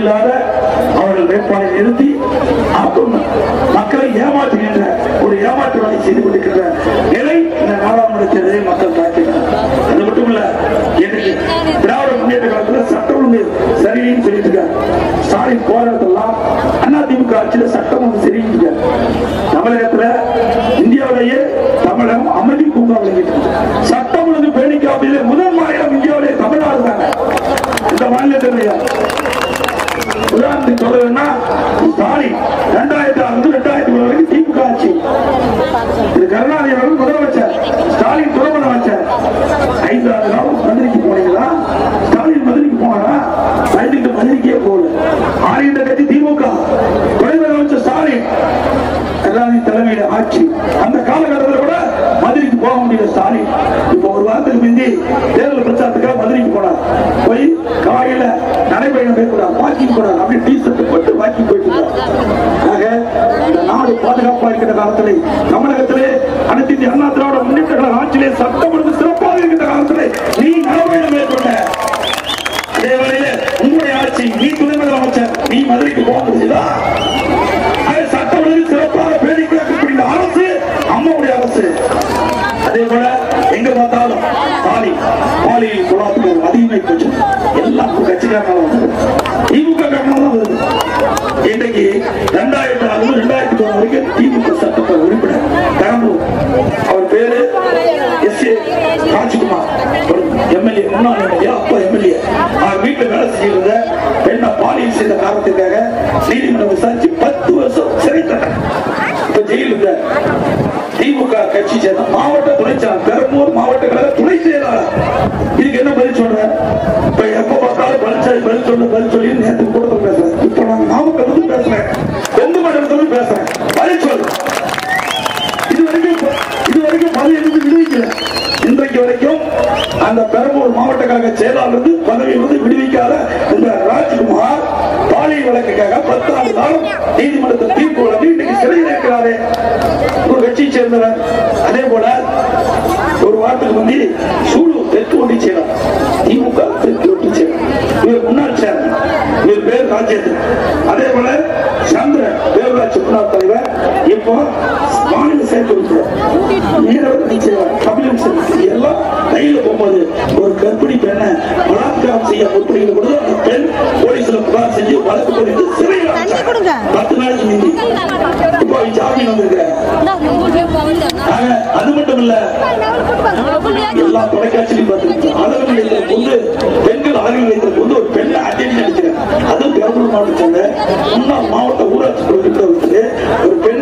இல்லாத அவர்கள் வேட்பாளரை நிறுத்தி மக்களை ஏமாற்றுகின்ற ஒரு ஏமாற்று வேலை செய்து கொண்டிருக்கின்ற நிலை இந்த நாடாளுமன்ற தேர்தலை மக்கள் பார்க்கிறார் அது மட்டுமல்ல இன்றைக்கு திராவிட முன்னேற்ற காலத்தில் சட்ட ஒழுங்கு சரியில்லைன்னு சொல்லிட்டு இருக்காரு ஸ்டாலின் போராட்டத்தெல்லாம் அதிமுக ஆட்சியில் சட்டம் ஒன்று சரியிட்டு இருக்காரு தமிழகத்துல இந்தியாவிலேயே தமிழகம் அமைதி பூங்கா விளங்கிட்டு இருக்கு. சட்டம் ஒழுங்கு பேணிக்காப்பிலே முதல் மாநிலம் இந்தியாவிலே தமிழ்நாடு தாங்க இந்த மாநிலத்திலேயே உதாரணத்துக்கு சொல்றதுன்னா ஸ்டாலின் ரெண்டாயிரத்தி ஆறு ரெண்டாயிரத்தி மூணு வரைக்கும் திமுக ஆட்சி இது கருணாநிதி அவர்கள் முதலமைச்சர் ஸ்டாலின் துணை முதலமைச்சர் ஐந்து ஆறு காலம் மதுரைக்கு போனீங்களா ஸ்டாலின் மதுரைக்கு போனாரா ஐந்துக்கு மதுரைக்கே போகல ஆரியந்த கட்சி திமுக துணை முதலமைச்சர் ஸ்டாலின் கருணாநிதி தலைமையில ஆட்சி அந்த காலகட்டத்தில் கூட ஆன்மீக ஸ்டாலின் இப்போ ஒரு வாரத்துக்கு முந்தி தேர்தல் பிரச்சாரத்துக்காக மதுரைக்கு போனார். போய் காலையில நடைபயணம் மேற்கொண்டார். வாக்கிங் போனார். அப்படி டீ ஷர்ட் போட்டு வாக்கிங் போயிட்டு இருந்தார். ஆக இந்த நாடு பாதுகாப்பா இருக்கிற காலத்திலே தமிழகத்திலே அனைத்து இந்திய அண்ணா திராவிட முன்னேற்ற கழக ஆட்சியிலே சட்டம் ஒழுங்கு சிறப்பாக இருக்கிற காலத்திலே நீ நடைபயணம் மேற்கொண்ட அதே வேளையில உங்களுடைய ஆட்சி நீ துணை முதலமைச்சர் நீ மதுரைக்கு போக முடியுதா அது சட்ட ஒழுங்கு சிறப்பாக பேணி காக்கக்கூடிய அரசு அம்மாவுடைய அரசு அதே போல எங்க பார்த்தாலும் பாலி பாலியல் குழாத்துக்கு அதிகமாகி போச்சு எல்லாம் கட்சிக்காரனால வந்தது திமுக காரணம் தான் வருது இன்றைக்கு ரெண்டாயிரத்தி ஆறு ரெண்டாயிரத்தி பதினொன்று வரைக்கும் திமுக சட்டமன்ற உறுப்பினர் பெரம்பலூர் அவர் பேரு எஸ் ஏ ராஜ்குமார் எம்எல்ஏ முன்னாள் எம்எல்ஏ அப்பா எம்எல்ஏ அவர் வீட்டுல வேலை செய்யிருந்த பெண்ணை பாலியல் செய்த காரணத்துக்காக நீதிமன்றம் விசாரிச்சு பத்து வருஷம் சிறை தண்டனை இப்ப ஜெயிலுக்கு இருக்கார். திமுக கட்சி சேர்ந்த மாவட்ட துணை பெரம்பூர் மாவட்ட கழக துணை செயலாளர். இதுக்கு என்ன பதில் சொல்ற? இப்ப எப்ப பார்த்தாலும் பதில் பதில் சொல்ல பதில் சொல்லி நேற்று கூட பேசுறேன். இப்ப நான் நாமக்கல் வந்து பேசுறேன். கொங்கு மண்டலத்துல பேசுறேன். பதில் சொல்லு. இது வரைக்கும் இது வரைக்கும் பதவி இருந்து விடுவிக்கல. இன்றைக்கு வரைக்கும் அந்த பெரம்பூர் மாவட்ட கழக செயலாளர் வந்து பதவி வந்து விடுவிக்காத இந்த ராஜ்குமார் பாலியல் வழக்குக்காக பத்தாண்டு காலம் நீதிமன்றத்தில் தீர்ப்பு வழங்கி இன்னைக்கு சிறையில் இருக்கிறாரே. ஒரு கட்சியை சேர்ந்தவர் அதே போல ஒரு வாரத்துக்கு முந்தி சூலூர் தெற்கு ஒட்டி செயலர் திமுக தெற்கு ஒட்டி செயலர் இவர் முன்னாள் சேர்ந்த இவர் பேர் ராஜேந்திரன் அதே போல சந்திரன் தேவராஜ் முன்னாள் தலைவர். இப்போ மாநில சேர்த்து தமிழகம் எல்லாம் ரயில போகும்போது ஒரு கர்ப்பிணி பெண்ணை பலாத்காரம் செய்ய முற்படுகிற பொழுது அந்த பெண் போலீஸ்ல புகார் செஞ்சு வழக்கு பதிந்து பத்து நாளைக்கு முந்தி இப்போ ஜாமீன் வந்திருக்கிறார் ஆக, அது மட்டும் இல்ல எல்லா தொலைக்காட்சியிலும் பெண்கள் கொண்டு ஒரு பெண்ணை நடிக்கிறார் அதுவும் பெரம்பலூர் மாவட்டத்தை முன்னாள் மாவட்ட ஊராட்சி குழுவிற்கு ஒரு பெண்ணை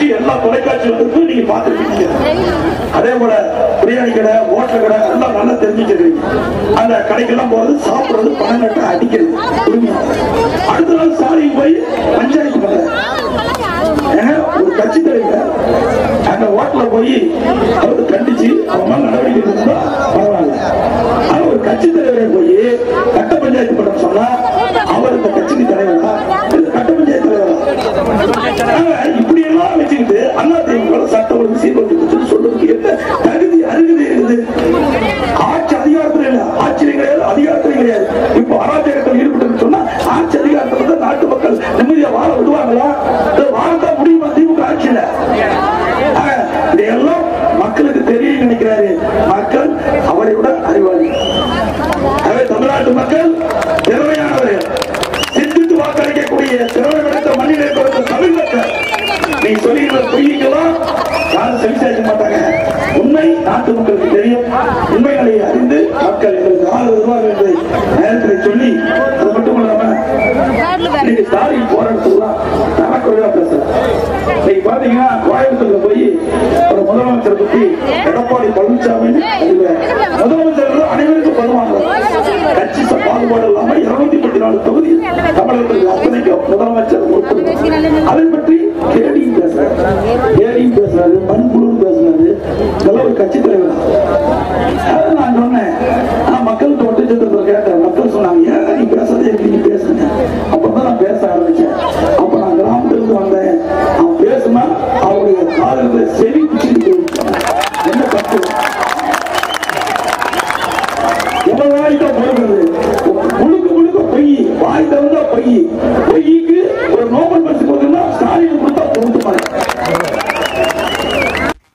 கட்சி எல்லா தொலைக்காட்சியிலும் நீங்க பார்த்திருப்பீங்க. அதே போல பிரியாணி கடை ஹோட்டல் கடை எல்லாம் நல்லா தெரிஞ்சுக்கிறீங்க அந்த கடைக்கெல்லாம் போறது சாப்பிடுறது பணம் கட்ட அடிக்கிறது. அடுத்த நாள் சாரி போய் பஞ்சாயத்து பண்ற ஒரு கட்சி தலைவர் அந்த ஓட்டல போய் அவரு கண்டிச்சு அவன் நடவடிக்கை எடுத்தா பரவாயில்ல ஆனா ஒரு கட்சி தலைவரை போய் கட்ட பஞ்சாயத்து பண்ண சொன்னா அவர் இந்த கட்சிக்கு தலைவரா இந்த கட்ட பஞ்சாயத்து தலைவரா ஆனா, இப்படி எல்லாம் வச்சுக்கிட்டு அண்ணா திமுக சட்ட ஒழுங்கு நாட்டு மக்களுக்கு தெரியும். உண்மைகளை அறிந்து மக்கள் எங்களுக்கு ஆறு வருவார்கள் என்று நேரத்தில் சொல்லி அது மட்டும் இல்லாம இன்னைக்கு ஸ்டாலின் போராட்டத்துலாம் தரக்குறையா பேசுறேன் பாத்தீங்கன்னா கோயம்புத்தூர்ல போய் ஒரு முதலமைச்சர் பத்தி எடப்பாடி பழனிசாமி முதலமைச்சர் அனைவருக்கும் வருவாங்க கட்சி பாகுபாடு இல்லாம இருநூத்தி பத்தி நாலு தொகுதி தமிழகத்துக்கு அத்தனைக்கும் முதலமைச்சர். solamente es una persona, pero una